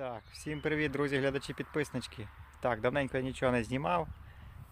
Так, всім привіт, друзі, глядачі, підписнички. Так, давненько я нічого не знімав,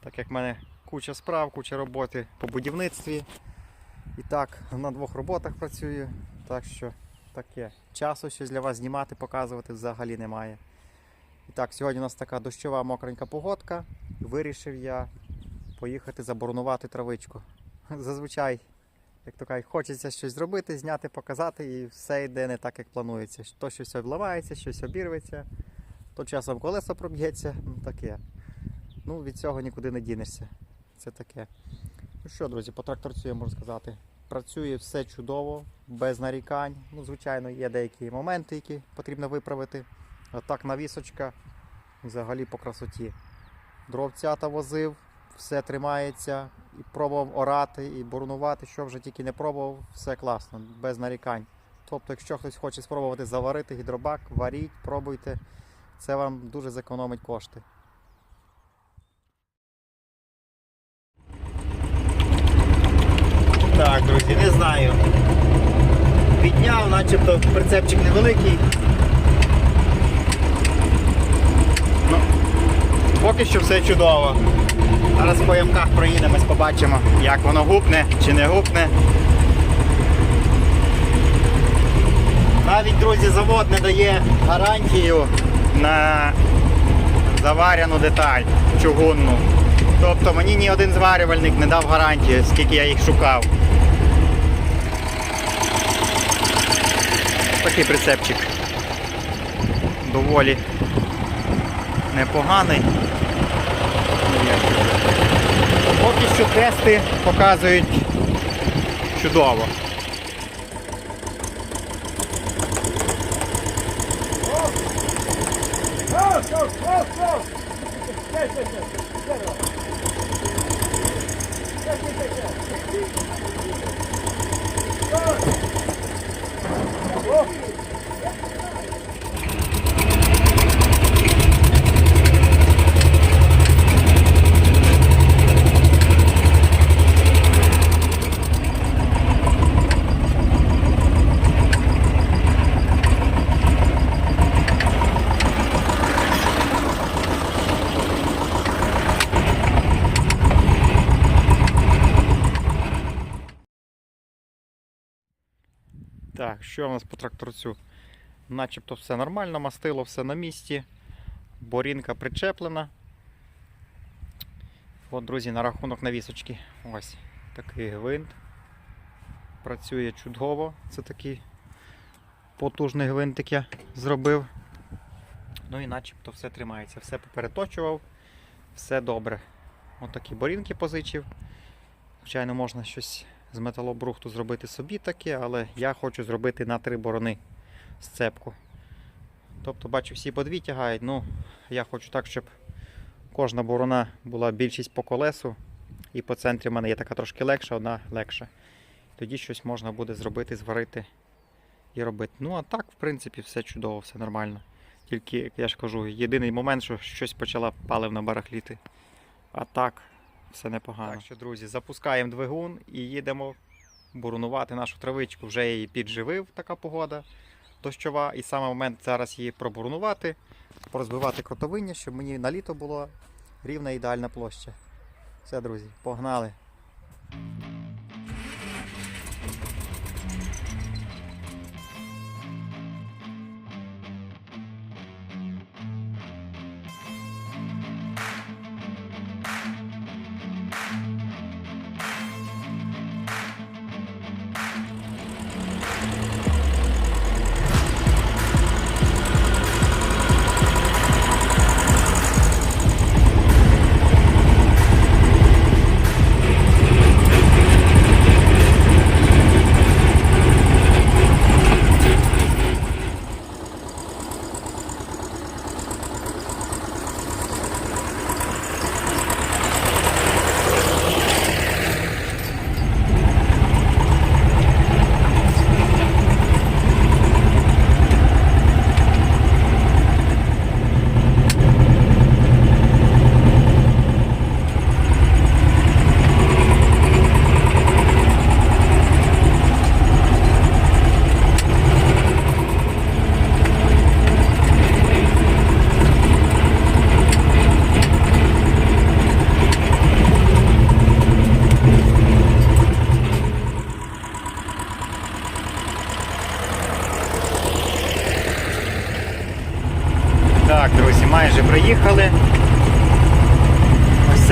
так як в мене куча справ, куча роботи по будівництві. І так, на двох роботах працюю, так що таке. Часу щось для вас знімати, показувати взагалі немає. І так, сьогодні у нас така дощова мокренька погодка. Вирішив я поїхати заборонувати травичку. Зазвичай, як то кажуть, хочеться щось зробити, зняти, показати, і все йде не так, як планується. То щось обламається, щось обірветься, то часом колесо проб'ється, ну таке. Ну, від цього нікуди не дінешся. Це таке. Ну що, друзі, по тракторцю я можу сказати. Працює все чудово, без нарікань. Ну, звичайно, є деякі моменти, які потрібно виправити. А так навісочка взагалі по красоті. Дровцята возив, все тримається, і пробував орати, і боронувати, що вже тільки не пробував, все класно, без нарікань. Тобто, якщо хтось хоче спробувати заварити гідробак, варіть, пробуйте. Це вам дуже зекономить кошти. Так, друзі, не знаю. Підняв, начебто прицепчик невеликий. Ну, поки що все чудово. Зараз по ямках проїдемось, побачимо, як воно гупне чи не гупне. Навіть, друзі, завод не дає гарантію на заваряну деталь чугунну. Тобто мені ні один зварювальник не дав гарантію, скільки я їх шукав. Такий прицепчик. Доволі непоганий. Поки що тести показують чудово. Так, що у нас по тракторцю? Начебто все нормально, мастило все на місці. Борінка причеплена. От, друзі, на рахунок навісочки. Ось такий гвинт. Працює чудово. Це такий потужний гвинтик я зробив. Ну і начебто все тримається. Все попереточував, все добре. Отакі борінки позичив. Звичайно, можна щось з металобрухту зробити собі таке, але я хочу зробити на три борони сцепку. Тобто, бачу, всі по дві тягають. Ну, я хочу так, щоб кожна борона була більшість по колесу. І по центрі в мене є така трошки легша, одна легша. Тоді щось можна буде зробити, зварити і робити. Ну, а так, в принципі, все чудово, все нормально. Тільки, як я ж кажу, єдиний момент, що щось почала паливна барахліти. А так, все непогано. Так що, друзі, запускаємо двигун і їдемо бурунувати нашу травичку. Вже її підживив, така погода дощова. І саме момент зараз її пробурунувати, порозбивати кротовиння, щоб мені на літо була рівна ідеальна площа. Все, друзі, погнали.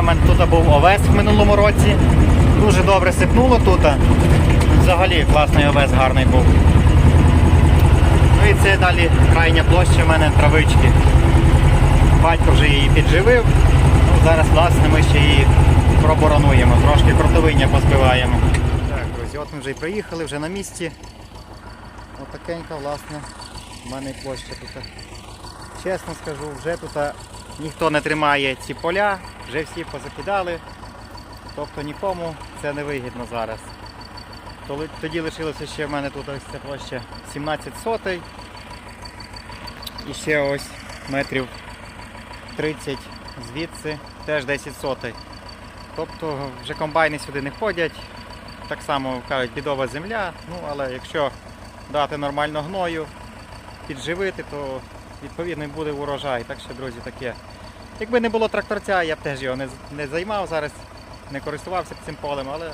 В мене тут був овес в минулому році. Дуже добре сипнуло тут. Взагалі класний овес гарний був. Ну і це далі крайня площа в мене травички. Батько вже її підживив. Ну, зараз, власне, ми ще її проборонуємо, трошки кротовиння позбиваємо. Так, друзі, от ми вже і приїхали, вже на місці. Отакенька, власне, в мене площа тут. Чесно скажу, вже тут ніхто не тримає ці поля, вже всі позакидали. Тобто нікому це не вигідно зараз. Тоді лишилося ще в мене тут ось ця площа 17 сотей. І ще ось метрів 30 звідси теж 10 сотей. Тобто вже комбайни сюди не ходять. Так само кажуть, бідова земля. Ну, але якщо дати нормально гною, підживити, то відповідно і буде урожай. Так що, друзі, таке. Якби не було тракторця, я б теж його не, не займав зараз, не користувався б цим полем, але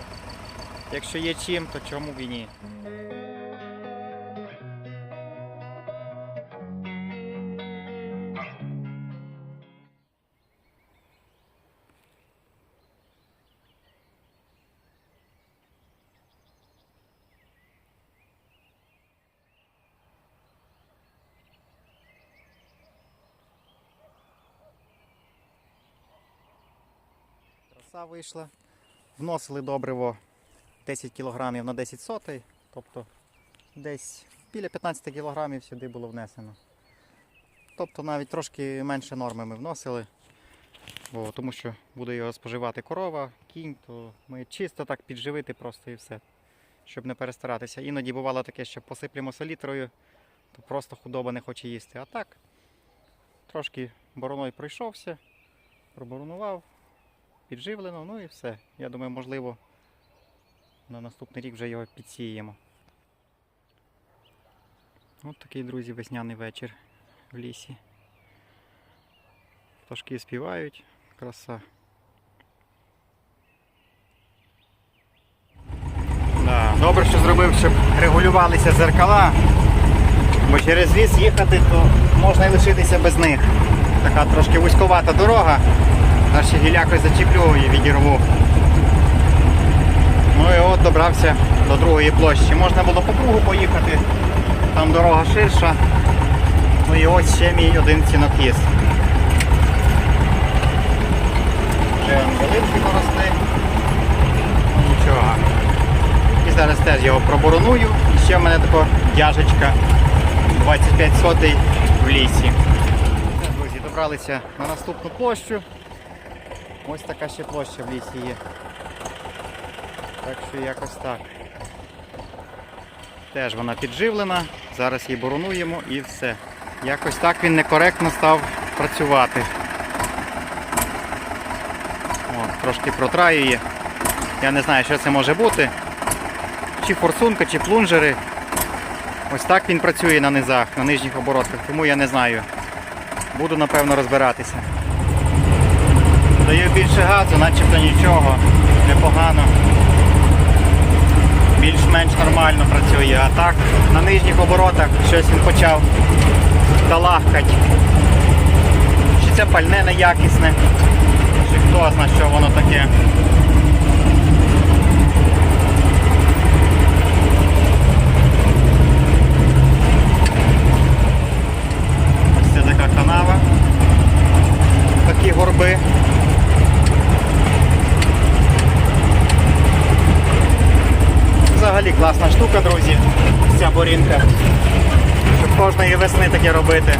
якщо є чим, то чому б і ні. Краса вийшла. Вносили добриво 10 кг на 10 сотей, тобто десь біля 15 кг сюди було внесено. Тобто навіть трошки менше норми ми вносили, бо, тому що буде його споживати корова, кінь, то ми чисто так підживити просто і все, щоб не перестаратися. Іноді бувало таке, що посиплемо селітрою, то просто худоба не хоче їсти. А так, трошки бороною пройшовся, проборонував, підживлено, ну і все. Я думаю, можливо, на наступний рік вже його підсіємо. От такий, друзі, весняний вечір в лісі. Пташки співають, краса. Да, добре, що зробив, щоб регулювалися зеркала, бо через ліс їхати, то можна і лишитися без них. Така трошки вузьковата дорога. Аж ще гілякою зачеплю і відірву. Ну і от добрався до другої площі. Можна було по кругу поїхати, там дорога ширша. Ну і ось ще мій один цінокіс. Вже великі поросли. Ну нічого. І зараз теж його пробороную. І ще в мене така дяжечка 25 сотий в лісі. Друзі, добралися на наступну площу. Ось така ще площа в лісі є. Так що якось так. Теж вона підживлена, зараз її боронуємо і все. Якось так він некоректно став працювати. О, трошки протраює. Я не знаю, що це може бути. Чи форсунка, чи плунжери. Ось так він працює на низах, на нижніх оборотах, тому я не знаю. Буду напевно розбиратися. Даю більше газу, начебто нічого, непогано. Більш-менш нормально працює. А так, на нижніх оборотах щось він почав талахкати. Чи це пальне неякісне, чи хто знає, що воно таке. Ось це така канава. Такі горби. Взагалі класна штука, друзі, ця. Щоб кожної весни таке робити.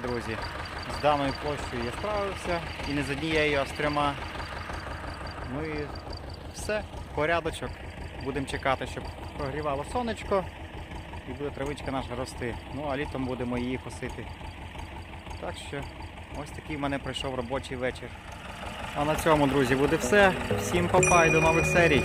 Друзі. З даною площею я справився і не з однією, а з трьома. Ну і все, порядочок. Будемо чекати, щоб прогрівало сонечко і буде травичка наша рости. Ну а літом будемо її косити. Так що ось такий в мене пройшов робочий вечір. А на цьому, друзі, буде все. Всім па-па і до нових серій.